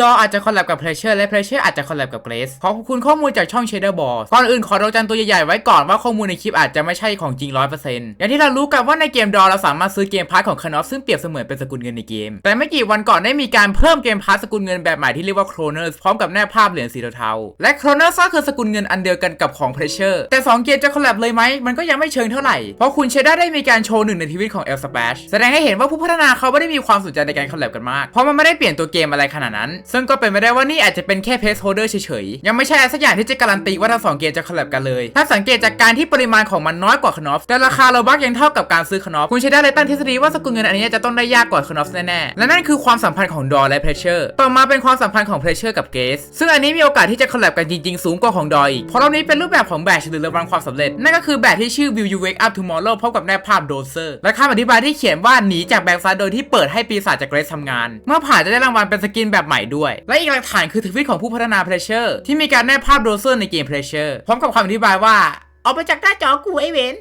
ดออาจจะคอลแลบกับ Pressure และ Pressure อาจจะคอลแลบกับ Grace ขอบคุณข้อมูลจากช่อง Shader Boss ก่อนอื่นขอดอกจันตัวใหญ่ๆไว้ก่อนว่าข้อมูลในคลิปอาจจะไม่ใช่ของจริง 100%อย่างที่เรารู้กันว่าในเกมดอเราสามารถซื้อเกมพาร์ทของคานอฟซึ่งเปรียบเสมือนเป็นสกุลเงินในเกม แต่ไม่กี่วันก่อนได้มีการเพิ่มเกมพาร์ทสกุลเงินแบบใหม่ที่เรียกว่า Chroners พร้อมกับแนบภาพเหรียญสีเทาๆและ Chroners ก็คือสกุลเงินอันเดียวกันกับของ Pressure แต่สองเกมจะคอลแลบเลยไหมมันก็ยังไม่เชิงเท่าไหร่เพราะคุณเชด้าได้มีการโชว์หนึ่งในทวิตของ El Splash แสดงให้เห็นว่าผู้พัฒนาเขาไม่ได้มีความสนใจในการคอลแลบกันมากเพราะมันไม่ได้เปลี่ยนตัวเกมอะไรขนาดนั้นซึ่งก็เป็นไปได้ว่านี่อาจจะเป็นแค่เพสโฮเดอร์เฉยๆ ยังไม่ใช่สักอย่างที่จะการันตีว่าทั้งสองเกมจะคอลแลบกันเลย ถ้าสังเกตจากการที่ปริมาณของมันน้อยกว่าคานอฟแต่ราคาโลบักยังเท่ากับการซื้อคานอฟคุณเชด้เลยตั้งทฤษฎีว่าสกุลเงินอันนี้จะต้องได้ยากกว่าคานอฟแน่ๆ และนั่นคือความสัมพันธ์ของดอและเพรสเชอร์ต่อมาเป็นความสัมพันธ์ของเพรสเชอร์กับเกสซึ่งอันนี้มีโอกาสที่จะคอลแลบกันจริงๆ สูงกว่าของดออีกเพราะรอบนี้เป็นรูปแบบของแบตหรือรางวัลความสำเร็จนั่นก็คือแบตที่ชื่อ Will You Wake Up Tomorrow พบกับแนบภาพโดเซอร์และคำอธิบายที่เขียนว่าหนีจากแบงค์ฟ้าโดยที่เปิดให้ปีศาจจากเกรซทำงาน เมื่อผ่านจะได้รางวัลเป็นสกินแบบใหม่ด้วย และอีกหลักฐานคือทวิตของผู้พัฒนา Pressure ที่มีการแนบภาพโดเซอร์ในเกม Pressure พร้อมกับคำอธิบายว่า ออกไปจากหน้าจอกูไอเวน